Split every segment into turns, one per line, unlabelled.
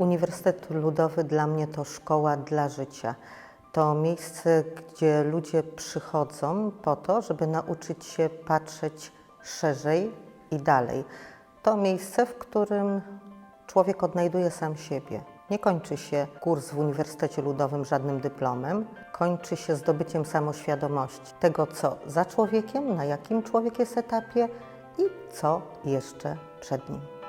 Uniwersytet Ludowy dla mnie to szkoła dla życia. To miejsce, gdzie ludzie przychodzą po to, żeby nauczyć się patrzeć szerzej i dalej. To miejsce, w którym człowiek odnajduje sam siebie. Nie kończy się kurs w Uniwersytecie Ludowym żadnym dyplomem, kończy się zdobyciem samoświadomości tego, co za człowiekiem, na jakim człowiek jest etapie i co jeszcze przed nim.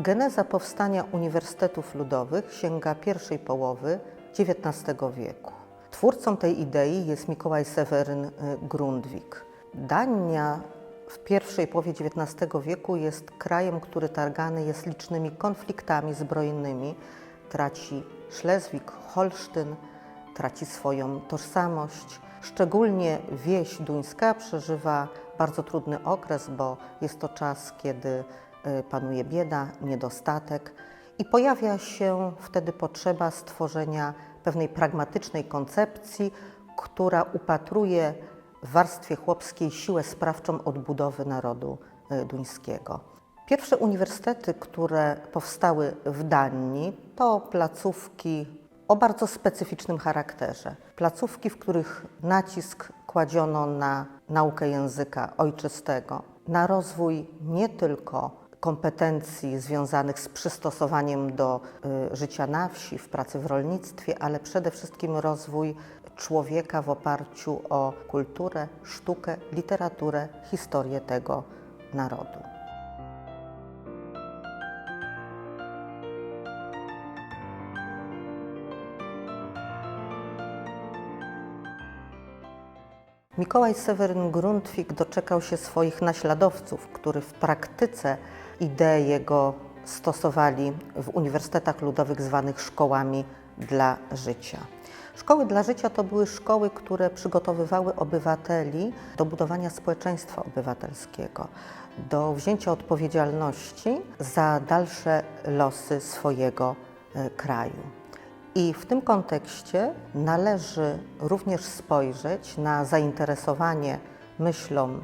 Geneza powstania uniwersytetów ludowych sięga pierwszej połowy XIX wieku. Twórcą tej idei jest Mikołaj Seweryn y, Grundwig. Dania w pierwszej połowie XIX wieku jest krajem, który targany jest licznymi konfliktami zbrojnymi. Traci Szlezwik, Holsztyn, traci swoją tożsamość. Szczególnie wieś duńska przeżywa bardzo trudny okres, bo jest to czas, kiedy panuje bieda, niedostatek i pojawia się wtedy potrzeba stworzenia pewnej pragmatycznej koncepcji, która upatruje w warstwie chłopskiej siłę sprawczą odbudowy narodu y, duńskiego. Pierwsze uniwersytety, które powstały w Danii, to placówki o bardzo specyficznym charakterze. Placówki, w których nacisk kładziono na naukę języka ojczystego, na rozwój nie tylko kompetencji związanych z przystosowaniem do y, życia na wsi, w pracy w rolnictwie, ale przede wszystkim rozwój człowieka w oparciu o kulturę, sztukę, literaturę, historię tego narodu. Mikołaj Seweryn Grundtvig doczekał się swoich naśladowców, którzy w praktyce idee jego stosowali w uniwersytetach ludowych zwanych szkołami dla życia. Szkoły dla życia to były szkoły, które przygotowywały obywateli do budowania społeczeństwa obywatelskiego, do wzięcia odpowiedzialności za dalsze losy swojego e, kraju. I w tym kontekście należy również spojrzeć na zainteresowanie myślą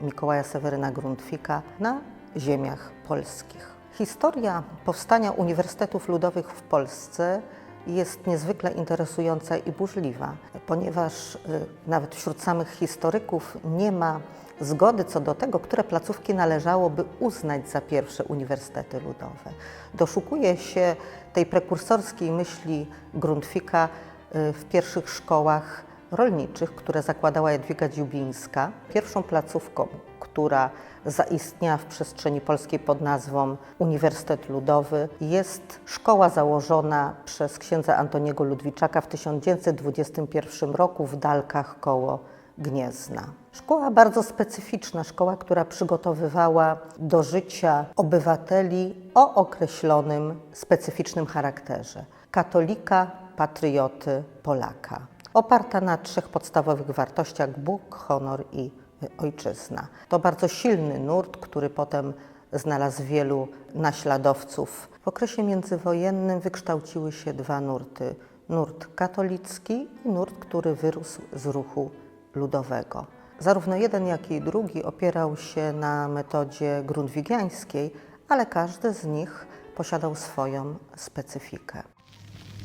Mikołaja Seweryna Grundtvika na ziemiach polskich. Historia powstania uniwersytetów ludowych w Polsce jest niezwykle interesująca i burzliwa, ponieważ y, nawet wśród samych historyków nie ma zgody co do tego, które placówki należałoby uznać za pierwsze uniwersytety ludowe. Doszukuje się tej prekursorskiej myśli Grundtvika y, w pierwszych szkołach rolniczych, które zakładała Jadwiga Dziubińska. Pierwszą placówką, która zaistniała w przestrzeni polskiej pod nazwą Uniwersytet Ludowy, jest szkoła założona przez księdza Antoniego Ludwiczaka w 1921 roku w Dalkach koło Gniezna. Szkoła bardzo specyficzna, szkoła, która przygotowywała do życia obywateli o określonym specyficznym charakterze katolika, patrioty, Polaka. Oparta na trzech podstawowych wartościach Bóg, honor i ojczyzna. To bardzo silny nurt, który potem znalazł wielu naśladowców. W okresie międzywojennym wykształciły się dwa nurty: nurt katolicki i nurt, który wyrósł z ruchu ludowego. Zarówno jeden, jak i drugi opierał się na metodzie grundwigiańskiej, ale każdy z nich posiadał swoją specyfikę.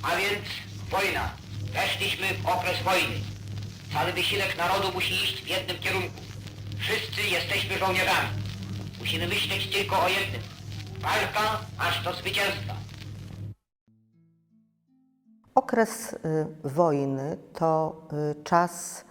A więc wojna. Weszliśmy w okres wojny. Cały wysiłek narodu musi iść w jednym kierunku. Wszyscy jesteśmy żołnierzami. Musimy myśleć tylko o jednym. Walka aż do zwycięstwa.
Okres y, wojny to y, czas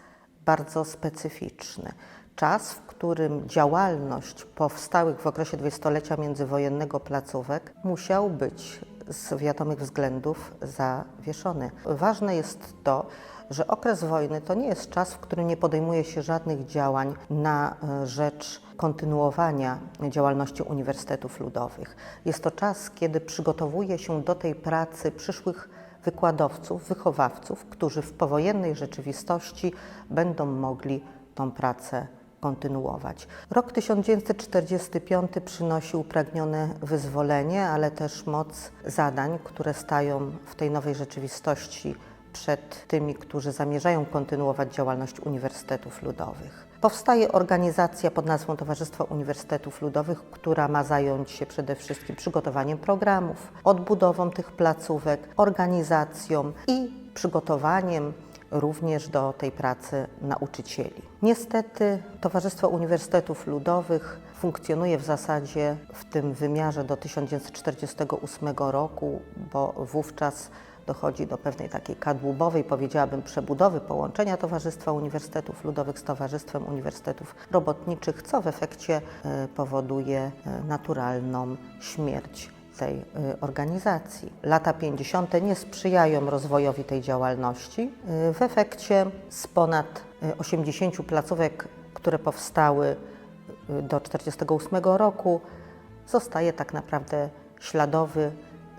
bardzo specyficzny. Czas, w którym działalność powstałych w okresie dwudziestolecia międzywojennego placówek musiał być z wiadomych względów zawieszony. Ważne jest to, że okres wojny to nie jest czas, w którym nie podejmuje się żadnych działań na e, rzecz kontynuowania działalności uniwersytetów ludowych. Jest to czas, kiedy przygotowuje się do tej pracy przyszłych wykładowców, wychowawców, którzy w powojennej rzeczywistości będą mogli tą pracę kontynuować. Rok 1945 przynosi upragnione wyzwolenie, ale też moc zadań, które stają w tej nowej rzeczywistości przed tymi, którzy zamierzają kontynuować działalność uniwersytetów ludowych. Powstaje organizacja pod nazwą Towarzystwo Uniwersytetów Ludowych, która ma zająć się przede wszystkim przygotowaniem programów, odbudową tych placówek, organizacją i przygotowaniem również do tej pracy nauczycieli. Niestety Towarzystwo Uniwersytetów Ludowych funkcjonuje w zasadzie w tym wymiarze do 1948 roku, bo wówczas dochodzi do pewnej takiej kadłubowej, powiedziałabym, przebudowy połączenia Towarzystwa Uniwersytetów Ludowych z Towarzystwem Uniwersytetów Robotniczych, co w efekcie e, powoduje e, naturalną śmierć tej y, organizacji. Lata 50. nie sprzyjają rozwojowi tej działalności. Y, W efekcie z ponad y, 80 placówek, które powstały y, do 1948 roku, zostaje tak naprawdę śladowy,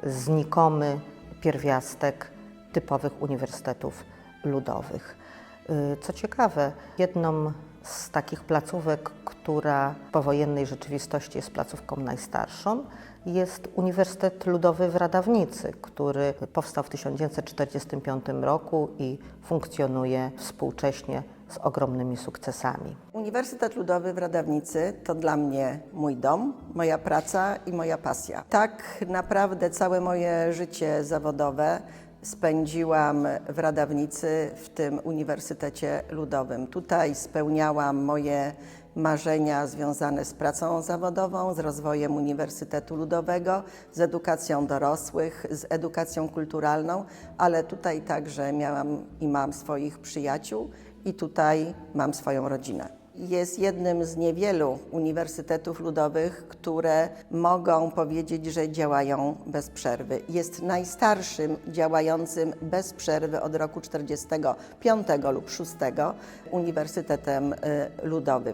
znikomy pierwiastek typowych uniwersytetów ludowych. Y, Co ciekawe, jedną z takich placówek, która w powojennej rzeczywistości jest placówką najstarszą, jest Uniwersytet Ludowy w Radawnicy, który powstał w 1945 roku i funkcjonuje współcześnie z ogromnymi sukcesami.
Uniwersytet Ludowy w Radawnicy to dla mnie mój dom, moja praca i moja pasja. Tak naprawdę całe moje życie zawodowe spędziłam w Radawnicy, w tym Uniwersytecie Ludowym. Tutaj spełniałam moje marzenia związane z pracą zawodową, z rozwojem Uniwersytetu Ludowego, z edukacją dorosłych, z edukacją kulturalną, ale tutaj także miałam i mam swoich przyjaciół i tutaj mam swoją rodzinę. Jest jednym z niewielu uniwersytetów ludowych, które mogą powiedzieć, że działają bez przerwy. Jest najstarszym działającym bez przerwy od roku 45 lub 6 uniwersytetem y, ludowym.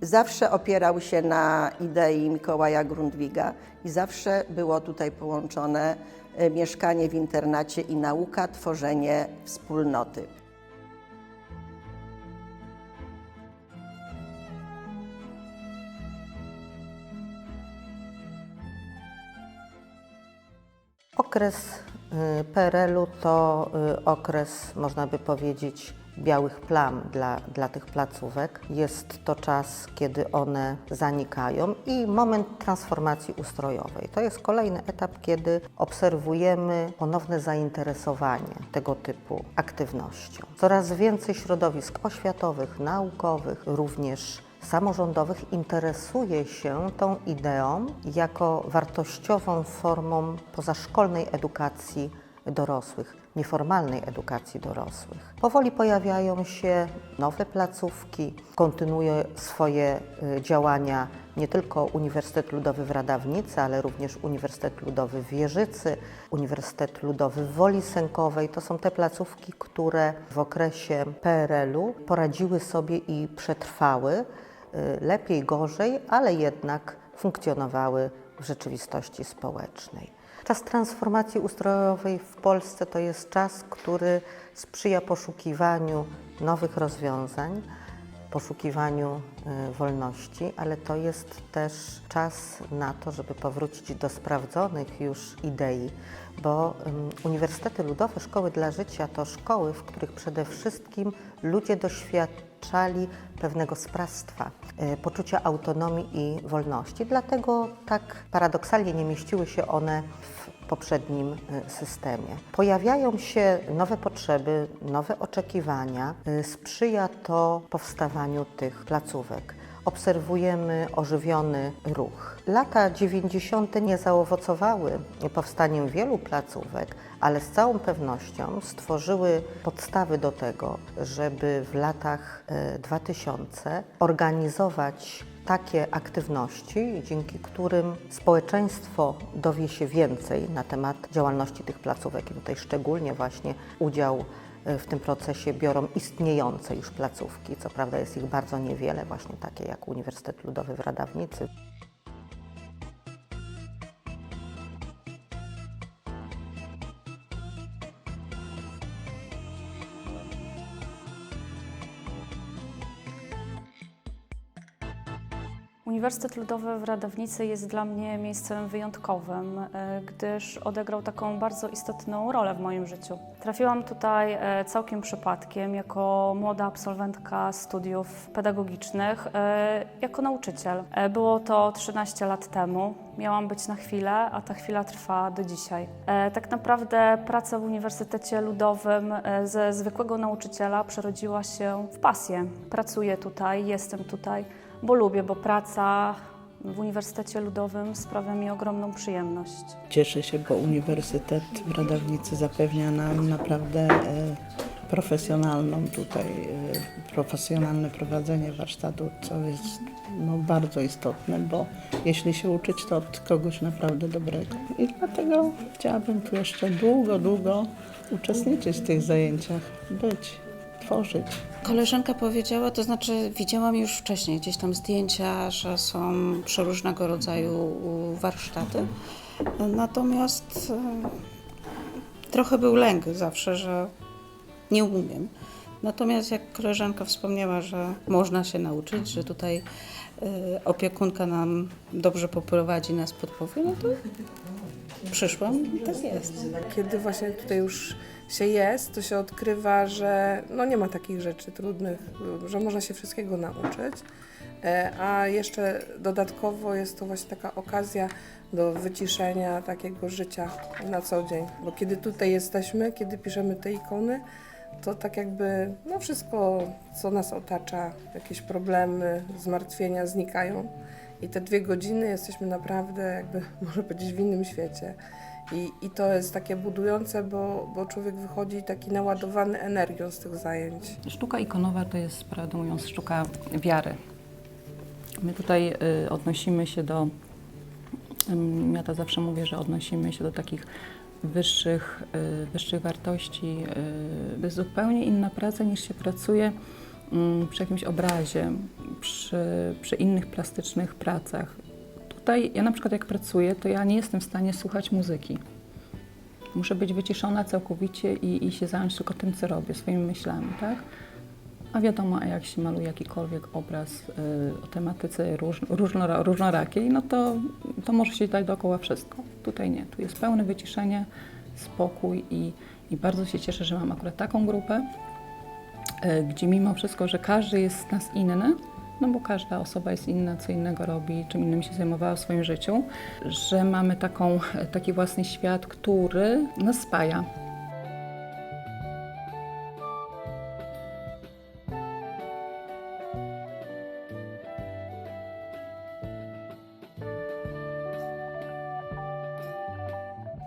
Zawsze opierał się na idei Mikołaja Grundwiga i zawsze było tutaj połączone y, mieszkanie w internacie i nauka, tworzenie wspólnoty.
Okres y, PRL-u to y, okres, można by powiedzieć, białych plam dla, dla tych placówek. Jest to czas, kiedy one zanikają i moment transformacji ustrojowej. To jest kolejny etap, kiedy obserwujemy ponowne zainteresowanie tego typu aktywnością. Coraz więcej środowisk oświatowych, naukowych, również samorządowych interesuje się tą ideą jako wartościową formą pozaszkolnej edukacji dorosłych, nieformalnej edukacji dorosłych. Powoli pojawiają się nowe placówki, kontynuuje swoje y, działania nie tylko Uniwersytet Ludowy w Radawnicy, ale również Uniwersytet Ludowy w Wieżycy, Uniwersytet Ludowy w Woli Sękowej. To są te placówki, które w okresie PRL-u poradziły sobie i przetrwały lepiej, gorzej, ale jednak funkcjonowały w rzeczywistości społecznej. Czas transformacji ustrojowej w Polsce to jest czas, który sprzyja poszukiwaniu nowych rozwiązań, poszukiwaniu y, wolności, ale to jest też czas na to, żeby powrócić do sprawdzonych już idei, bo uniwersytety ludowe, szkoły dla życia to szkoły, w których przede wszystkim ludzie doświadczali pewnego sprawstwa, y, poczucia autonomii i wolności. Dlatego tak paradoksalnie nie mieściły się one w poprzednim y, systemie. Pojawiają się nowe potrzeby, nowe oczekiwania. Y, Sprzyja to powstawaniu tych placówek. Obserwujemy ożywiony ruch. Lata 90. nie zaowocowały powstaniem wielu placówek, ale z całą pewnością stworzyły podstawy do tego, żeby w latach y, 2000 organizować takie aktywności, dzięki którym społeczeństwo dowie się więcej na temat działalności tych placówek. I tutaj szczególnie właśnie udział y, w tym procesie biorą istniejące już placówki. Co prawda jest ich bardzo niewiele, właśnie takie jak Uniwersytet Ludowy w Radawnicy.
Uniwersytet Ludowy w Radownicy jest dla mnie miejscem wyjątkowym, e, gdyż odegrał taką bardzo istotną rolę w moim życiu. Trafiłam tutaj e, całkiem przypadkiem jako młoda absolwentka studiów pedagogicznych, e, jako nauczyciel. Było to 13 lat temu. Miałam być na chwilę, a ta chwila trwa do dzisiaj. Tak naprawdę praca w Uniwersytecie Ludowym ze zwykłego nauczyciela przerodziła się w pasję. Pracuję tutaj, jestem tutaj bo lubię, bo praca w Uniwersytecie Ludowym sprawia mi ogromną przyjemność.
Cieszę się, bo Uniwersytet w Radownicy zapewnia nam naprawdę e, profesjonalną tutaj, e, profesjonalne prowadzenie warsztatu, co jest no, bardzo istotne, bo jeśli się uczyć, to od kogoś naprawdę dobrego. I dlatego chciałabym tu jeszcze długo, długo uczestniczyć w tych zajęciach, być, tworzyć.
Koleżanka powiedziała, to znaczy widziałam już wcześniej gdzieś tam zdjęcia, że są przeróżnego rodzaju warsztaty. Natomiast e, trochę był lęk zawsze, że nie umiem. Natomiast jak koleżanka wspomniała, że można się nauczyć, że tutaj e, opiekunka nam dobrze poprowadzi, nas podpowie, no to przyszłam i tak jest.
Kiedy właśnie tutaj już się jest, to się odkrywa, że no nie ma takich rzeczy trudnych, że można się wszystkiego nauczyć. E, A jeszcze dodatkowo jest to właśnie taka okazja do wyciszenia takiego życia na co dzień. Bo kiedy tutaj jesteśmy, kiedy piszemy te ikony, to tak jakby no wszystko, co nas otacza, jakieś problemy, zmartwienia znikają. I te dwie godziny jesteśmy naprawdę, jakby można powiedzieć, w innym świecie. I, I to jest takie budujące, bo, bo człowiek wychodzi taki naładowany energią z tych zajęć.
Sztuka ikonowa to jest, prawdę mówiąc, sztuka wiary. My tutaj y, odnosimy się do, ym, ja to zawsze mówię, że odnosimy się do takich wyższych, y, wyższych wartości. y, To jest zupełnie inna praca niż się pracuje ym, przy jakimś obrazie, przy, przy innych plastycznych pracach. Tutaj ja na przykład jak pracuję, to ja nie jestem w stanie słuchać muzyki. Muszę być wyciszona całkowicie i, i się zająć tylko tym, co robię, swoimi myślami, tak? A wiadomo, jak się maluje jakikolwiek obraz y, o tematyce róż, różnora, różnorakiej, no to, to może się dać dookoła wszystko. Tutaj nie. Tu jest pełne wyciszenie, spokój i, i bardzo się cieszę, że mam akurat taką grupę, y, gdzie mimo wszystko, że każdy jest z nas inny, no bo każda osoba jest inna, co innego robi, czym innym się zajmowała w swoim życiu, że mamy taką, taki własny świat, który nas spaja.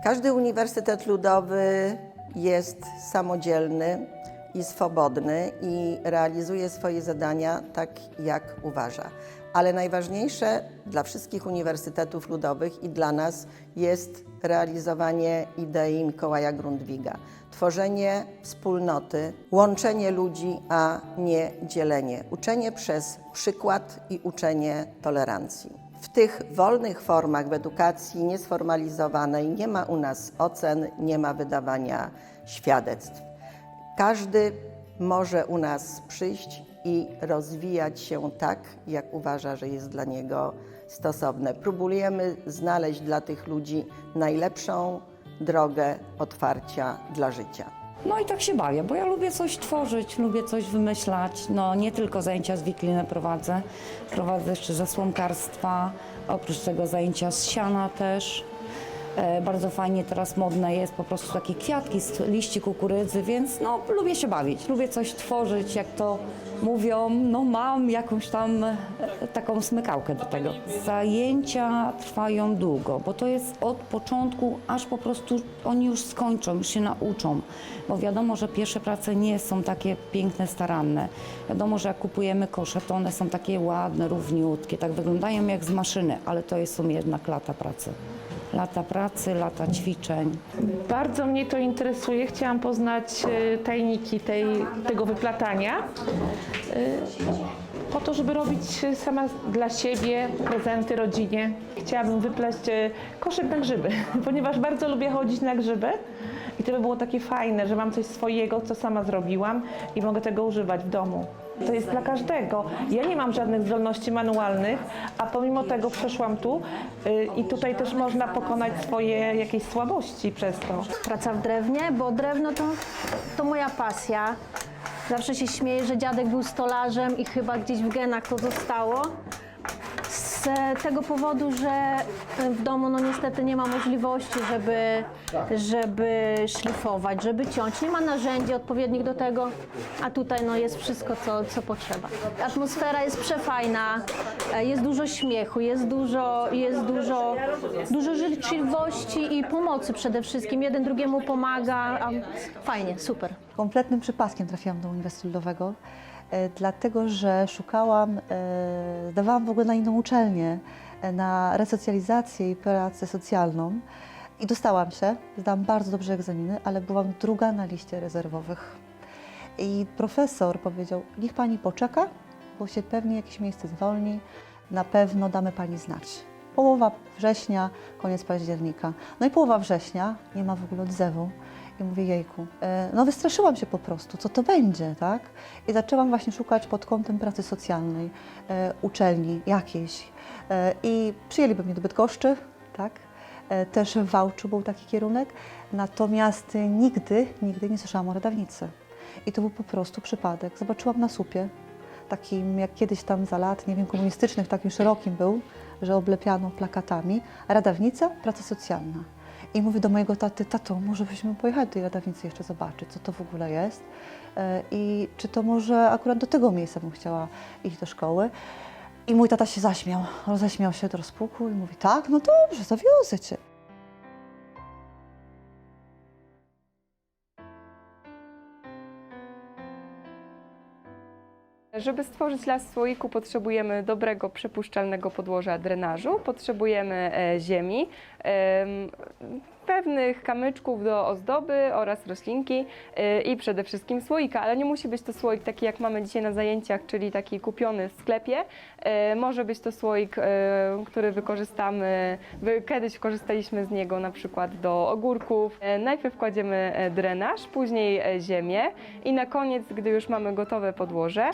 Każdy uniwersytet ludowy jest samodzielny i swobodny i realizuje swoje zadania tak, jak uważa. Ale najważniejsze dla wszystkich uniwersytetów ludowych i dla nas jest realizowanie idei Mikołaja Grundwiga. Tworzenie wspólnoty, łączenie ludzi, a nie dzielenie. Uczenie przez przykład i uczenie tolerancji. W tych wolnych formach w edukacji niesformalizowanej nie ma u nas ocen, nie ma wydawania świadectw. Każdy może u nas przyjść i rozwijać się tak, jak uważa, że jest dla niego stosowne. Próbujemy znaleźć dla tych ludzi najlepszą drogę otwarcia dla życia.
No i tak się bawię, bo ja lubię coś tworzyć, lubię coś wymyślać. No nie tylko zajęcia z wikliny prowadzę, prowadzę jeszcze zasłonkarstwa, oprócz tego zajęcia z siana też. E, bardzo fajnie teraz modne jest po prostu takie kwiatki z liści kukurydzy, więc no lubię się bawić, lubię coś tworzyć, jak to mówią, no mam jakąś tam e, taką smykałkę do tego. Zajęcia trwają długo, bo to jest od początku, aż po prostu oni już skończą, już się nauczą, bo wiadomo, że pierwsze prace nie są takie piękne, staranne. Wiadomo, że jak kupujemy kosze, to one są takie ładne, równiutkie, tak wyglądają jak z maszyny, ale to jest- są jednak lata pracy. Lata pracy, lata ćwiczeń.
Bardzo mnie to interesuje. Chciałam poznać e, tajniki tej, tego wyplatania. E, Po to, żeby robić sama dla siebie prezenty rodzinie. Chciałabym wypleść e, koszyk na grzyby, ponieważ bardzo lubię chodzić na grzyby. I to by było takie fajne, że mam coś swojego, co sama zrobiłam i mogę tego używać w domu. To jest dla każdego. Ja nie mam żadnych zdolności manualnych, a pomimo tego przeszłam tu y, i tutaj też można pokonać swoje jakieś słabości przez to.
praca w drewnie, bo drewno to, to moja pasja. Zawsze się śmieję, że dziadek był stolarzem i chyba gdzieś w genach to zostało. Z tego powodu, że w domu no niestety nie ma możliwości, żeby, żeby szlifować, żeby ciąć. Nie ma narzędzi odpowiednich do tego, a tutaj no jest wszystko, co, co potrzeba. Atmosfera jest przefajna, e, jest dużo śmiechu, jest dużo, jest dużo, dużo życzliwości i pomocy przede wszystkim. Jeden drugiemu pomaga. Fajnie, super.
Kompletnym przypadkiem trafiłam do Uniwersytetu Ludowego, e, dlatego że szukałam, e, zdawałam w ogóle na inną uczelnię, e, na resocjalizację i pracę socjalną. I dostałam się, zdałam bardzo dobrze egzaminy, ale byłam druga na liście rezerwowych. I profesor powiedział, niech pani poczeka, bo się pewnie jakieś miejsce zwolni, na pewno damy pani znać. Połowa września, koniec października. No i połowa września, nie ma w ogóle odzewu. I mówię, jejku, e, no wystraszyłam się po prostu, co to będzie, tak? I zaczęłam właśnie szukać pod kątem pracy socjalnej, e, uczelni jakiejś. E, I przyjęliby mnie do Bydgoszczy, tak? Też w Wałczu był taki kierunek, natomiast nigdy, nigdy nie słyszałam o radawnicy. I to był po prostu przypadek. Zobaczyłam na słupie, takim jak kiedyś tam za lat, nie wiem, komunistycznych, takim szerokim był, że oblepiano plakatami. Radawnica, praca socjalna. I mówię do mojego taty, tato, może byśmy pojechali do tej radawnicy jeszcze zobaczyć, co to w ogóle jest e, i czy to może akurat do tego miejsca bym chciała iść do szkoły. I mój tata się zaśmiał, roześmiał się do rozpuku i mówi, tak, no dobrze, zawiozę cię.
Żeby stworzyć las słoiku potrzebujemy dobrego, przepuszczalnego podłoża drenażu, potrzebujemy e, ziemi, em, pewnych kamyczków do ozdoby oraz roślinki e, i przede wszystkim słoika, ale nie musi być to słoik taki jak mamy dzisiaj na zajęciach, czyli taki kupiony w sklepie. E, Może być to słoik, który wykorzystamy, wy- kiedyś korzystaliśmy z niego na przykład do ogórków. Najpierw kładziemy drenaż, później ziemię i na koniec, gdy już mamy gotowe podłoże,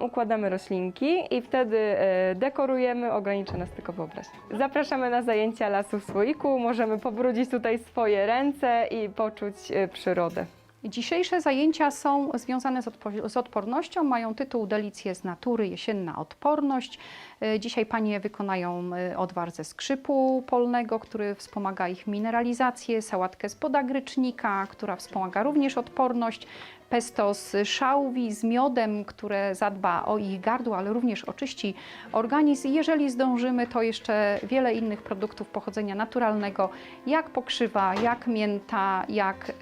układamy roślinki i wtedy e, dekorujemy, ogranicza nas tylko wyobraźnia. Zapraszamy na zajęcia lasu w słoiku, możemy pobrudzić tutaj swoje ręce i poczuć e, przyrodę.
Dzisiejsze zajęcia są związane z, odpo- z odpornością, mają tytuł Delicje z natury, jesienna odporność. E, Dzisiaj panie wykonają odwar ze skrzypu polnego, który wspomaga ich mineralizację, sałatkę z podagrycznika, która wspomaga również odporność, pesto z szałwi, z miodem, które zadba o ich gardło, ale również oczyści organizm. Jeżeli zdążymy, to jeszcze wiele innych produktów pochodzenia naturalnego, jak pokrzywa, jak mięta, jak y,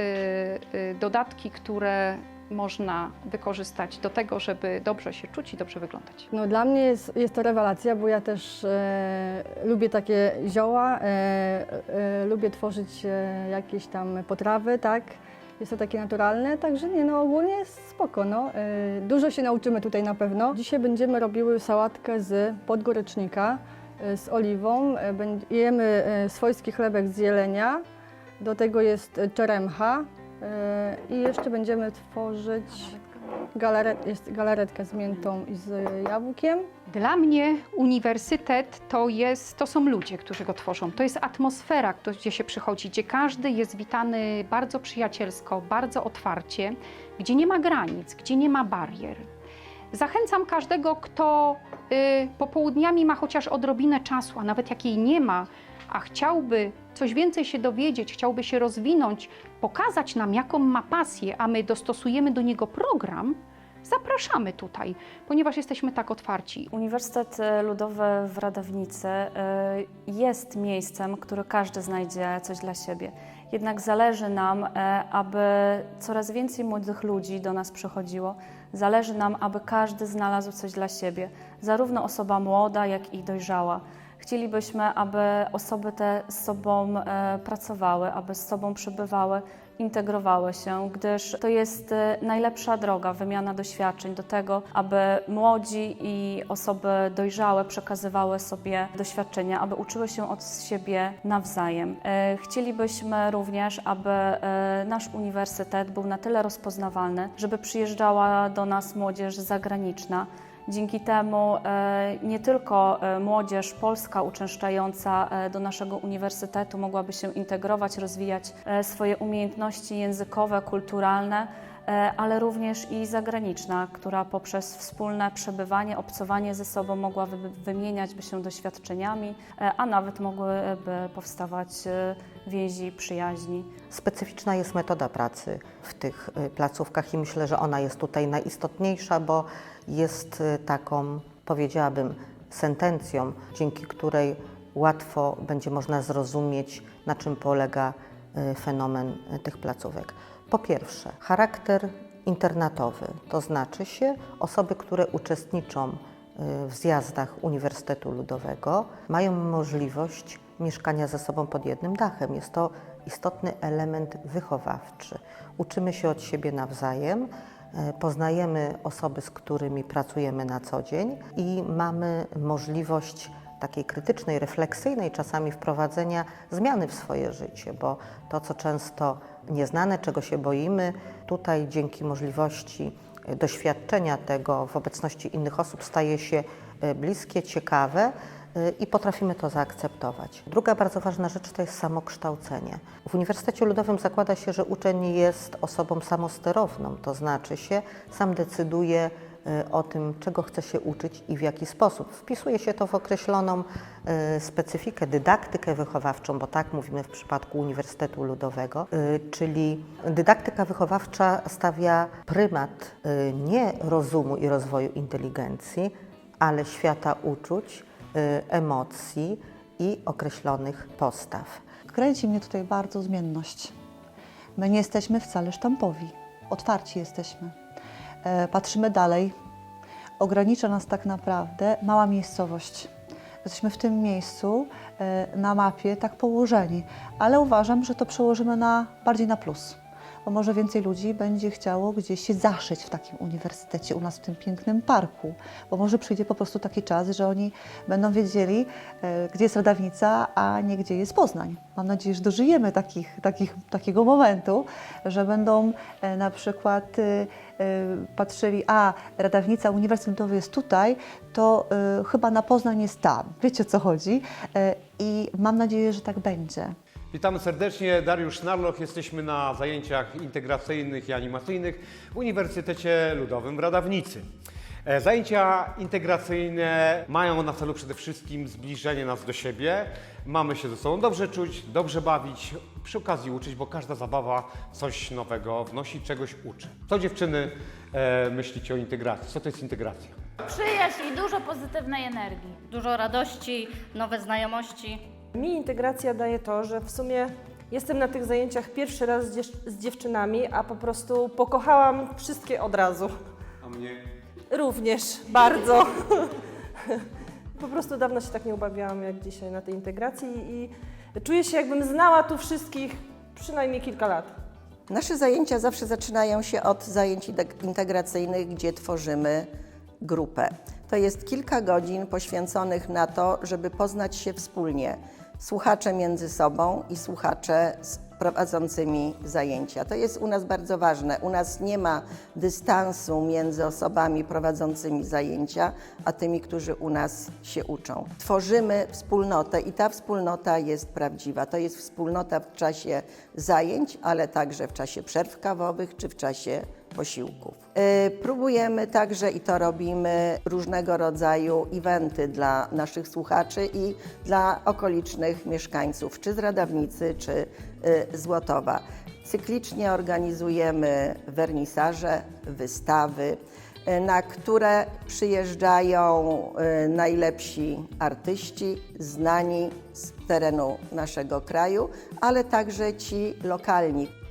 y, dodatki, które można wykorzystać do tego, żeby dobrze się czuć i dobrze wyglądać.
No, dla mnie jest, jest to rewelacja, bo ja też e, lubię takie zioła, e, e, lubię tworzyć e, jakieś tam potrawy, tak? Jest to takie naturalne, także nie, no ogólnie jest spoko, no. E, dużo się nauczymy tutaj na pewno. Dzisiaj będziemy robiły sałatkę z podgorycznika, e, z oliwą. Będ- jemy swojski chlebek z jelenia, do tego jest czeremcha i jeszcze będziemy tworzyć galaret, jest galaretkę z miętą i z jabłkiem.
Dla mnie uniwersytet to, jest, to są ludzie, którzy go tworzą. To jest atmosfera, gdzie się przychodzi, gdzie każdy jest witany bardzo przyjacielsko, bardzo otwarcie, gdzie nie ma granic, gdzie nie ma barier. Zachęcam każdego, kto y, popołudniami ma chociaż odrobinę czasu, a nawet jak jej nie ma, a chciałby coś więcej się dowiedzieć, chciałby się rozwinąć, pokazać nam, jaką ma pasję, a my dostosujemy do niego program, zapraszamy tutaj, ponieważ jesteśmy tak otwarci.
Uniwersytet e, Ludowy w Radownicy e, jest miejscem, które każdy znajdzie coś dla siebie. Jednak zależy nam, e, aby coraz więcej młodych ludzi do nas przychodziło. Zależy nam, aby każdy znalazł coś dla siebie, zarówno osoba młoda, jak i dojrzała. Chcielibyśmy, aby osoby te z sobą e, pracowały, aby z sobą przebywały, integrowały się, gdyż to jest e, najlepsza droga, wymiana doświadczeń do tego, aby młodzi i osoby dojrzałe przekazywały sobie doświadczenia, aby uczyły się od siebie nawzajem. E, Chcielibyśmy również, aby nasz uniwersytet był na tyle rozpoznawalny, żeby przyjeżdżała do nas młodzież zagraniczna, Dzięki temu e, nie tylko e, młodzież polska uczęszczająca e, do naszego uniwersytetu mogłaby się integrować, rozwijać swoje umiejętności językowe, kulturalne, ale również i zagraniczna, która poprzez wspólne przebywanie, obcowanie ze sobą mogłaby wymieniać by się doświadczeniami, e, a nawet mogłyby powstawać e, więzi przyjaźni.
Specyficzna jest metoda pracy w tych placówkach i myślę, że ona jest tutaj najistotniejsza, bo jest taką, powiedziałabym, sentencją, dzięki której łatwo będzie można zrozumieć, na czym polega fenomen tych placówek. Po pierwsze, charakter internatowy, to znaczy się osoby, które uczestniczą y, w zjazdach Uniwersytetu Ludowego, mają możliwość mieszkania ze sobą pod jednym dachem. Jest to istotny element wychowawczy. Uczymy się od siebie nawzajem, e, poznajemy osoby, z którymi pracujemy na co dzień i mamy możliwość takiej krytycznej, refleksyjnej czasami wprowadzenia zmiany w swoje życie, bo to, co często nieznane, czego się boimy, tutaj dzięki możliwości e, doświadczenia tego w obecności innych osób staje się e, bliskie, ciekawe y, i potrafimy to zaakceptować. Druga bardzo ważna rzecz to jest samokształcenie. W Uniwersytecie Ludowym zakłada się, że uczeń jest osobą samosterowną, to znaczy się sam decyduje o tym, czego chce się uczyć i w jaki sposób. Wpisuje się to w określoną y, specyfikę, dydaktykę wychowawczą, bo tak mówimy w przypadku Uniwersytetu Ludowego, y, czyli dydaktyka wychowawcza stawia prymat y, nie rozumu i rozwoju inteligencji, ale świata uczuć, y, emocji i określonych postaw.
Kręci mnie tutaj bardzo zmienność. My nie jesteśmy wcale sztampowi, otwarci jesteśmy. E, patrzymy dalej. Ogranicza nas tak naprawdę mała miejscowość. Jesteśmy w tym miejscu e, na mapie tak położeni, ale uważam, że to przełożymy na, bardziej na plus. Bo może więcej ludzi będzie chciało gdzieś się zaszyć w takim uniwersytecie, u nas w tym pięknym parku. Bo może przyjdzie po prostu taki czas, że oni będą wiedzieli, e, gdzie jest Radawnica, a nie gdzie jest Poznań. Mam nadzieję, że dożyjemy takich, takich, takiego momentu, że będą e, na przykład e, patrzyli, a Radawnica, Uniwersytet Ludowy jest tutaj, to chyba na Poznań jest tam. Wiecie o co chodzi? I mam nadzieję, że tak będzie.
Witamy serdecznie, Dariusz Narloch. Jesteśmy na zajęciach integracyjnych i animacyjnych w Uniwersytecie Ludowym w Radawnicy. E, Zajęcia integracyjne mają na celu przede wszystkim zbliżenie nas do siebie. Mamy się ze sobą dobrze czuć, dobrze bawić, przy okazji uczyć, bo każda zabawa coś nowego wnosi, czegoś uczy. Co dziewczyny e, myślicie o integracji? Co to jest integracja?
Przyjaźń i dużo pozytywnej energii, dużo radości, nowe znajomości.
Mi integracja daje to, że w sumie jestem na tych zajęciach pierwszy raz z, dziew- z dziewczynami, a po prostu pokochałam wszystkie od razu.
A mnie?
Również bardzo. po prostu dawno się tak nie ubawiałam jak dzisiaj na tej integracji i czuję się jakbym znała tu wszystkich przynajmniej kilka lat.
Nasze zajęcia zawsze zaczynają się od zajęć integracyjnych, gdzie tworzymy grupę. To jest kilka godzin poświęconych na to, żeby poznać się wspólnie. Słuchacze między sobą i słuchacze z prowadzącymi zajęcia. To jest u nas bardzo ważne. U nas nie ma dystansu między osobami prowadzącymi zajęcia, a tymi, którzy u nas się uczą. Tworzymy wspólnotę i ta wspólnota jest prawdziwa. To jest wspólnota w czasie zajęć, ale także w czasie przerw kawowych czy w czasie posiłków. Yy, Próbujemy także i to robimy różnego rodzaju eventy dla naszych słuchaczy i dla okolicznych mieszkańców, czy z Radawnicy, czy yy, z Łotowa. Cyklicznie organizujemy wernisaże, wystawy, yy, na które przyjeżdżają najlepsi artyści, znani z terenu naszego kraju, ale także ci lokalni.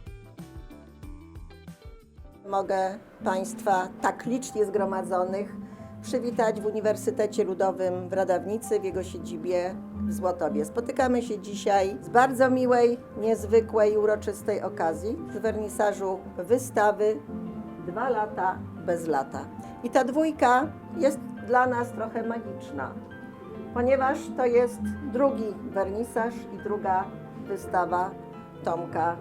Mogę Państwa tak licznie zgromadzonych przywitać w Uniwersytecie Ludowym w Radawnicy w jego siedzibie w Złotowie. Spotykamy się dzisiaj z bardzo miłej, niezwykłej, uroczystej okazji z wernisażu wystawy Dwa lata bez lata. I ta dwójka jest dla nas trochę magiczna, ponieważ to jest drugi wernisaż i druga wystawa Tomka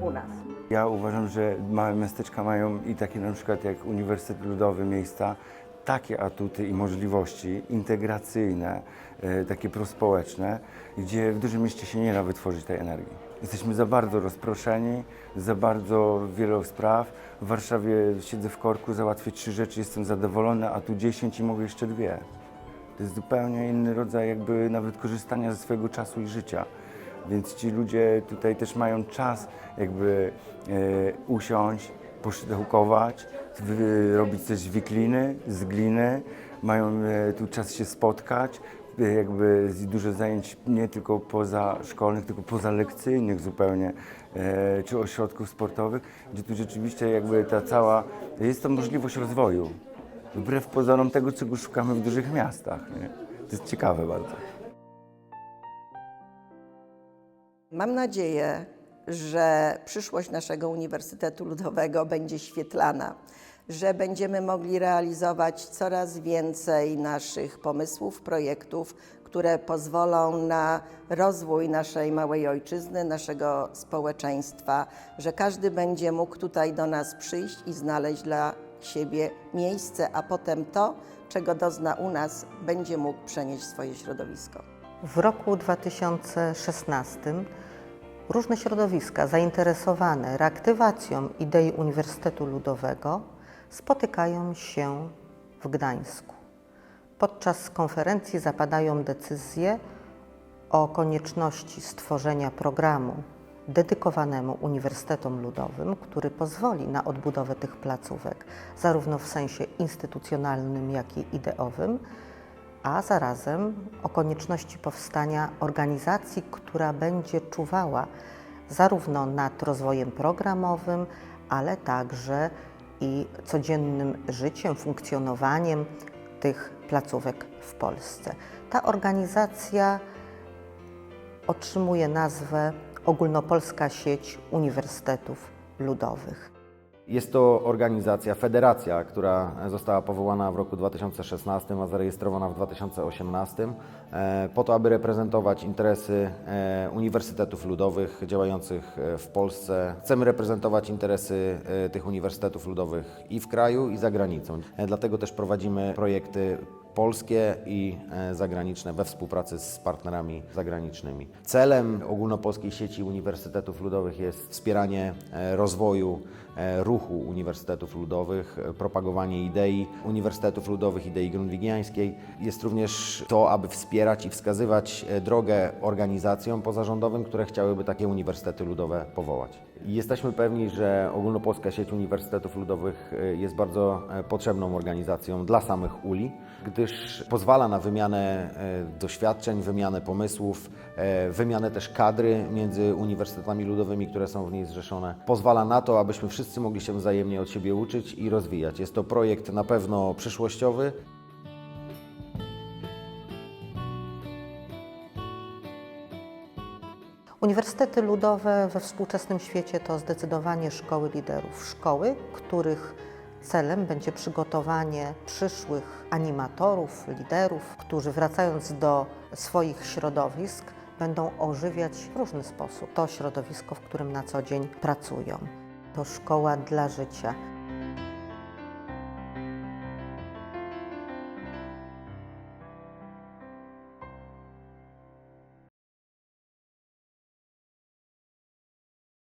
u nas.
Ja uważam, że małe miasteczka mają i takie na przykład jak Uniwersytet Ludowy miejsca, takie atuty i możliwości integracyjne, e, takie prospołeczne, gdzie w dużym mieście się nie da wytworzyć tej energii. Jesteśmy za bardzo rozproszeni, za bardzo wiele spraw. W Warszawie siedzę w korku, załatwię trzy rzeczy, jestem zadowolony, a tu dziesięć i mogę jeszcze dwie. To jest zupełnie inny rodzaj jakby nawet korzystania ze swojego czasu i życia. Więc ci ludzie tutaj też mają czas jakby e, usiąść, poszydełkować, robić coś z wikliny, z gliny, mają e, tu czas się spotkać, e, jakby dużo zajęć nie tylko pozaszkolnych, tylko pozalekcyjnych zupełnie, e, czy ośrodków sportowych, gdzie tu rzeczywiście jakby ta cała, jest to możliwość rozwoju, wbrew pozorom tego, czego szukamy w dużych miastach. Nie? To jest ciekawe bardzo.
Mam nadzieję, że przyszłość naszego Uniwersytetu Ludowego będzie świetlana, że będziemy mogli realizować coraz więcej naszych pomysłów, projektów, które pozwolą na rozwój naszej małej ojczyzny, naszego społeczeństwa, że każdy będzie mógł tutaj do nas przyjść i znaleźć dla siebie miejsce, a potem to, czego dozna u nas, będzie mógł przenieść w swoje środowisko.
W roku 2016 różne środowiska zainteresowane reaktywacją idei Uniwersytetu Ludowego spotykają się w Gdańsku. Podczas konferencji zapadają decyzje o konieczności stworzenia programu dedykowanemu Uniwersytetom Ludowym, który pozwoli na odbudowę tych placówek, zarówno w sensie instytucjonalnym, jak i ideowym, a zarazem o konieczności powstania organizacji, która będzie czuwała zarówno nad rozwojem programowym, ale także i codziennym życiem, funkcjonowaniem tych placówek w Polsce. Ta organizacja otrzymuje nazwę Ogólnopolska Sieć Uniwersytetów Ludowych.
Jest to organizacja, federacja, która została powołana w roku 2016, a zarejestrowana w 2018, e, po to, aby reprezentować interesy e, uniwersytetów ludowych działających e, w Polsce. Chcemy reprezentować interesy tych uniwersytetów ludowych i w kraju, i za granicą. Dlatego też prowadzimy projekty polskie i e, zagraniczne we współpracy z partnerami zagranicznymi. Celem ogólnopolskiej sieci uniwersytetów ludowych jest wspieranie e, rozwoju e, ruchu uniwersytetów ludowych, propagowanie idei uniwersytetów ludowych, idei grundwigiańskiej. Jest również to, aby wspierać i wskazywać drogę organizacjom pozarządowym, które chciałyby takie uniwersytety ludowe powołać. Jesteśmy pewni, że ogólnopolska sieć uniwersytetów ludowych e, jest bardzo e, potrzebną organizacją dla samych uli, gdyż pozwala na wymianę e, doświadczeń, wymianę pomysłów, wymianę też kadry między uniwersytetami ludowymi, które są w niej zrzeszone. Pozwala na to, abyśmy wszyscy mogli się wzajemnie od siebie uczyć i rozwijać. Jest to projekt na pewno przyszłościowy,
Uniwersytety ludowe we współczesnym świecie to zdecydowanie szkoły liderów. Szkoły, których celem będzie przygotowanie przyszłych animatorów, liderów, którzy wracając do swoich środowisk będą ożywiać w różny sposób to środowisko, w którym na co dzień pracują. To szkoła dla życia.